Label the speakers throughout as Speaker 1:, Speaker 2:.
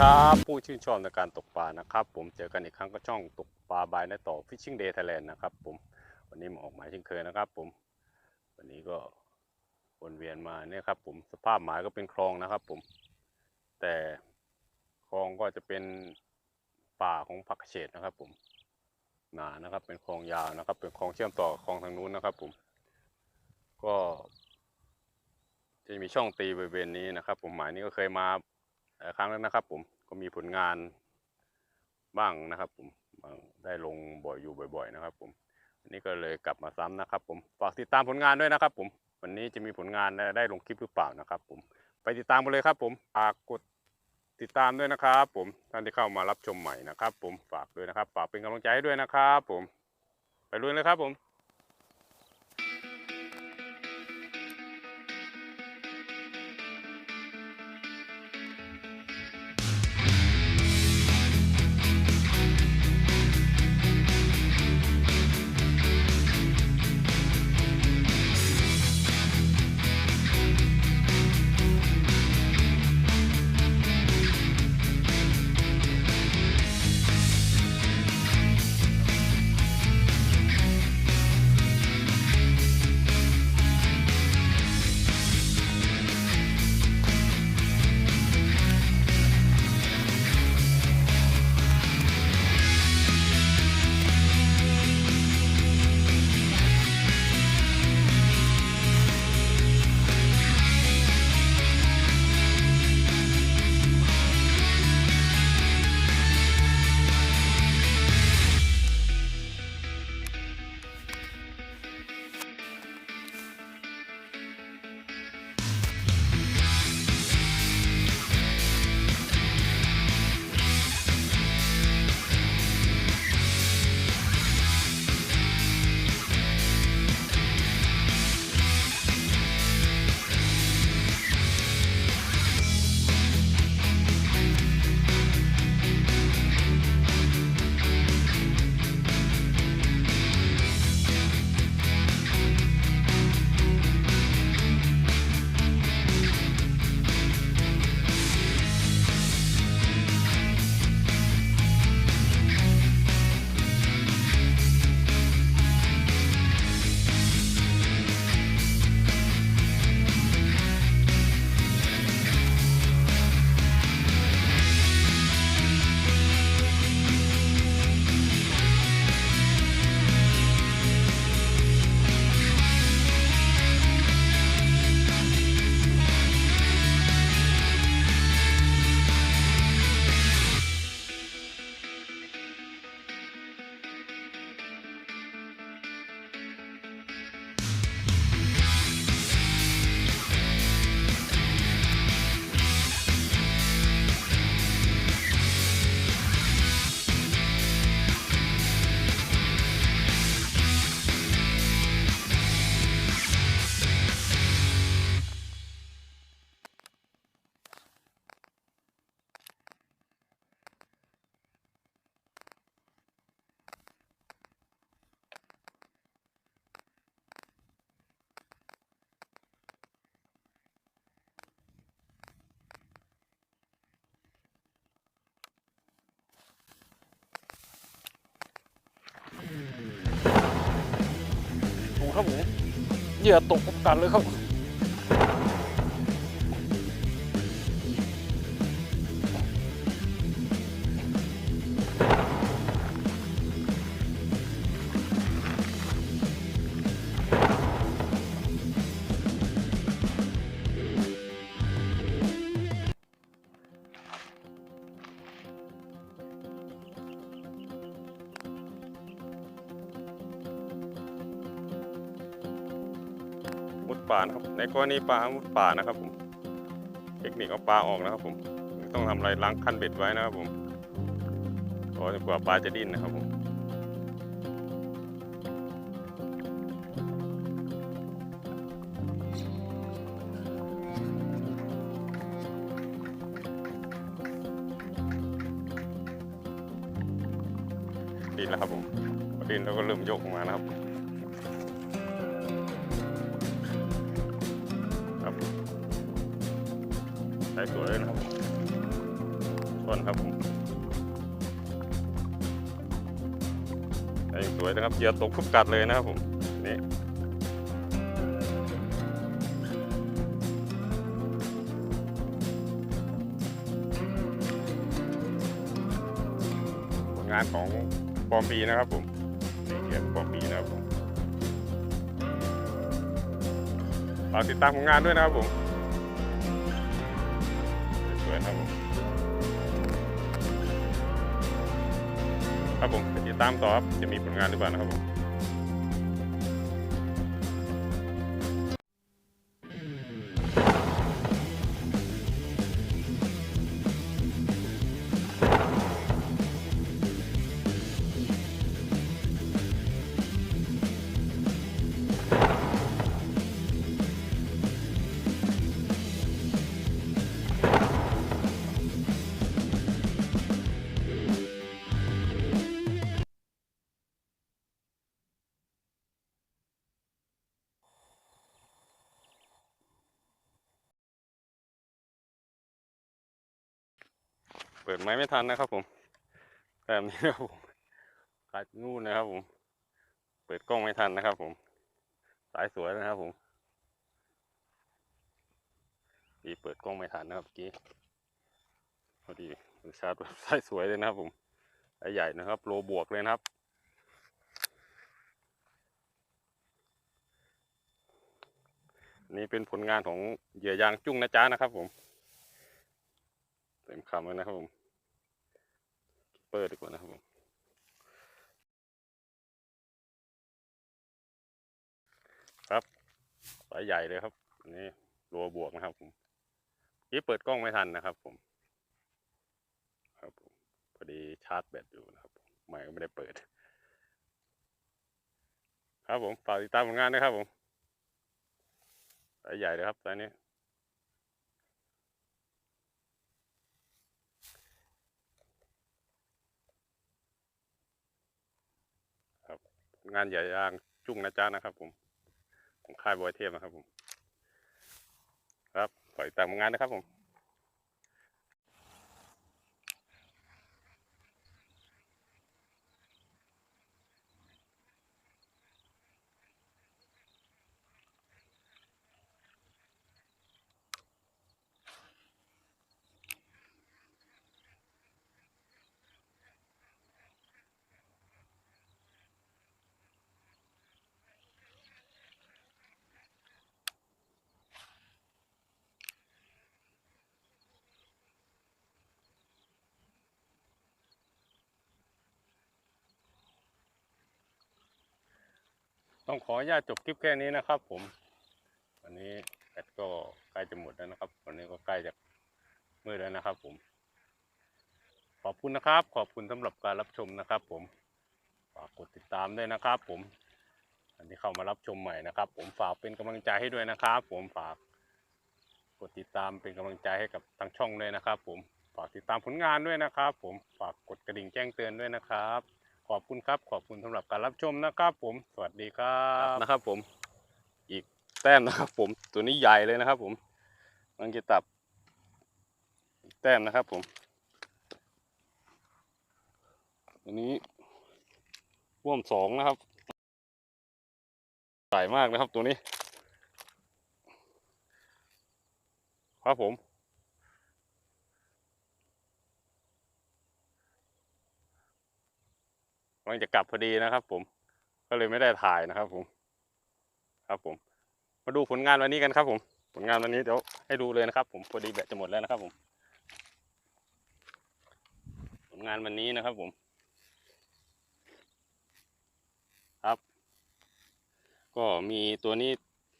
Speaker 1: ครับผู้ชื่นชอบในการตกปลานะครับ ผมเจอกันอีกครั้งก็ช่องตกปลาบายในต่อ Fishing Day Thailand นะครับผมวันนี้มาออกหมายเช่นเคยนะครับ ผม วันนี้ก็วนเวียนมาเนี่ยครับ ผมสภาพหมายก็เป็นคลองนะครับ ผม แต่คลองก็จะเป็นป่าของผักเฉดนะครับ ผมหนานะครับ เป็นคลองยาวนะครับ เป็นคลองเชื่อมต่อคลองทางนู้นนะครับ ผม ก็จะมีช่องตีบริเวณนี้นะครับ ผมหมายนี้ก็เคยมา ครั้งแล้วนะครับ ผมก็มีผลงานบ้างนะครับ ผมได้ลงบ่อยอยู่บ่อย ๆ นะครับ ผมวันนี้ก็เลยกลับมาซ้ำนะครับ ผมฝากติดตามผลงานด้วยนะครับ ผม วันนี้จะมีผลงานได้ลงคลิปหรือเปล่านะครับ ผมไปติดตามกันเลยครับ ผมฝากกดติดตามด้วยนะครับ ผมท่านที่เข้ามารับชมใหม่นะครับ ผมฝากด้วยนะครับฝากเป็นกำลังใจให้ด้วยนะครับ ผม ไปลุยเลยครับผม ครับผมเหยื่อตกกันเลยครับ ป่านครับในกรณีปลามุดป่านะครับผมเทคนิคเอาปลาออกนะครับผมต้องทำอะไรล้างคันเบ็ดไว้นะครับผมรอจนกว่าปลาจะดิ้นนะครับผมดิ้นแล้วครับผมพอดิ้นแล้วก็เริ่มยกออกมานะครับ ต้นครับผมสวยนะครับเหยื่อตกทุบกัดเลยนะครับผมนี่ผลงานของปอมปีนะครับผมนี่เหยื่อปอมปีนะครับผมฝากติดตามผลงานด้วยนะครับผม ครับผมติดตามต่อครับจะมีผลงานหรือเปล่านะครับผม เปิดไม้ไม่ทันนะครับผมแบบนี้นะครับผมขาดนู่นนะครับผม เปิดกล้องไม่ทันนะครับผม สายสวยนะครับผมดีเปิดกล้องไม่ทันนะครับเมื่อกี้พอดีชาร์จแบบสายสวยเลยนะครับผมสายใหญ่นะครับ โลบวกเลยนะครับนี่เป็นผลงานของเหยื่อยางจุ้งนะจ๊ะนะครับผม ต็มคำเลยนะครับผมเปิดดีกว่านะครับผมครับสายใหญ่เลยครับอันนี้รัวบวกนะครับผมนี่เปิดกล้องไม่ทันนะครับผม ครับผมพอดีชาร์จแบตอยู่นะครับผมไม่ก็ไม่ได้เปิด ครับผมฝากติดตามผลงานนะครับผมสายใหญ่เลยครับสายนี้ งานใหญ่ยางจุ้งนะจ๊ะนะครับ ผมของค่ายบอยเทพนะครับผม ครับฝากติดตามงานนะครับผม ต้องขออนุญาตจบคลิปแค่นี้นะครับ ผม วันนี้แบตก็ใกล้จะหมดแล้วนะครับ วันนี้ก็ใกล้จะมืดแล้วนะครับ ผม ขอบคุณนะครับ ขอบคุณสำหรับการรับชมนะครับ ผมฝากกดติดตามด้วยนะครับ ผม อันที่เข้ามารับชมใหม่นะครับ ผมฝากเป็นกำลังใจให้ด้วยนะครับ ผมฝากกดติดตามเป็นกำลังใจให้กับทางช่องด้วยนะครับ ผมฝากติดตามผลงานด้วยนะครับ ผมฝากกดกระดิ่งแจ้งเตือนด้วยนะครับ ขอบคุณครับ ขอบคุณสำหรับการรับชมนะครับผม สวัสดีครับนะครับผม อีกแต้มนะครับ ผม ตัวนี้ใหญ่เลยนะครับ ผมมันจะตับอีกแต้มนะครับ ผมตัวนี้ร่วมสองนะครับใหญ่มากนะครับตัวนี้ ครับผม กำลังจะกลับพอดีนะครับผม ก็เลยไม่ได้ถ่ายนะครับผม ครับผม มาดูผลงานวันนี้กันครับผม ผลงานวันนี้เดี๋ยวให้ดูเลยนะครับ ผมพอดีแบตจะหมดแล้วนะครับผม ผลงานวันนี้นะครับผม ครับ ก็มีตัวนี้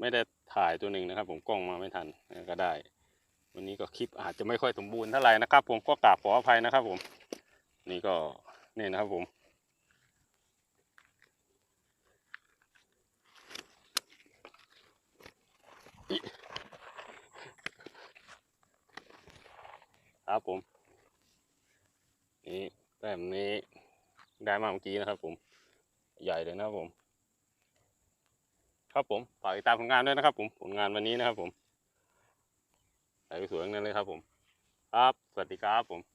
Speaker 1: ไม่ได้ถ่ายตัวหนึ่งนะครับ ผมกล้องมาไม่ทันก็ได้ วันนี้ก็คลิปอาจจะไม่ค่อยสมบูรณ์เท่าไหร่นะครับ ผมก็กราบขออภัยนะครับ ผม นี่ก็นี่นะครับผม ครับผม นี่แต้มนี้ได้มาเมื่อกี้นะครับ ผม ใหญ่เลยนะครับผม ครับผมฝากติดตามผลงานด้วยนะครับ ผมผลงานวันนี้นะครับ ผมใส่สวยๆทั้งนั้นเลยครับ ผม ครับ สวัสดีครับผม